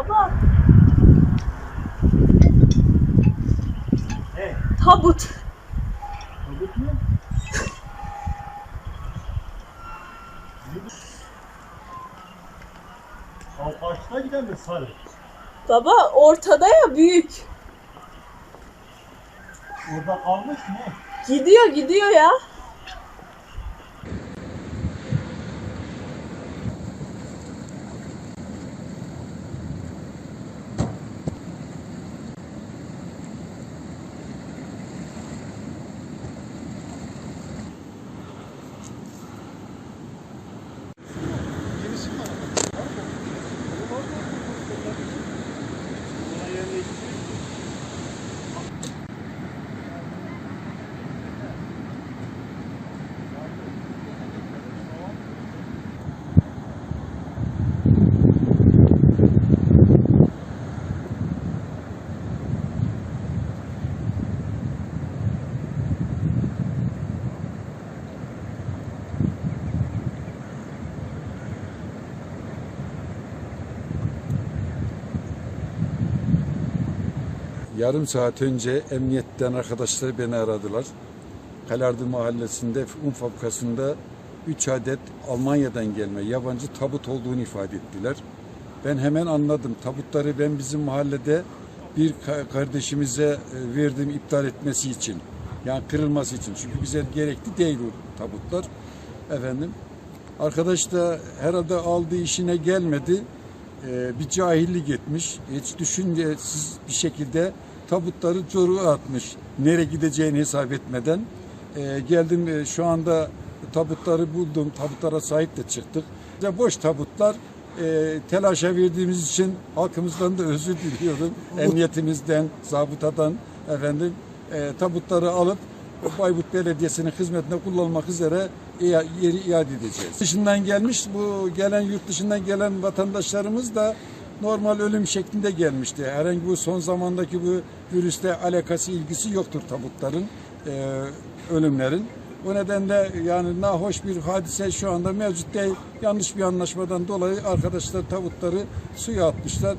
Baba Hey, tabut. tabut mu? Karşıda giden de sarı. Baba ortada ya büyük. Orada kalmış mı? Gidiyor gidiyor ya. Yarım saat önce emniyetten arkadaşlar beni aradılar. Kalardı mahallesinde un fabrikasında 3 adet Almanya'dan gelme yabancı tabut olduğunu ifade ettiler. Ben hemen anladım. Tabutları ben bizim mahallede bir ka- kardeşimize e, verdim iptal etmesi için. Yani kırılması için. Çünkü bize gerekli değil o tabutlar. Efendim. Arkadaş da herhalde aldığı işine gelmedi. Ee, bir cahillik etmiş. Hiç düşüncesiz bir şekilde tabutları çoruğa atmış. Nereye gideceğini hesap etmeden. Ee, geldim e, şu anda tabutları buldum. Tabutlara sahip de çıktık. İşte boş tabutlar e, telaşa verdiğimiz için halkımızdan da özür diliyorum. Emniyetimizden, zabıtadan efendim e, tabutları alıp Bayburt Belediyesi'nin hizmetine kullanmak üzere yeri iade edeceğiz. Dışından gelmiş bu gelen yurt dışından gelen vatandaşlarımız da normal ölüm şeklinde gelmişti. Herhangi bu son zamandaki bu virüste alakası ilgisi yoktur tabutların e, ölümlerin. O nedenle yani nahoş bir hadise şu anda mevcut değil. Yanlış bir anlaşmadan dolayı arkadaşlar tabutları suya atmışlar.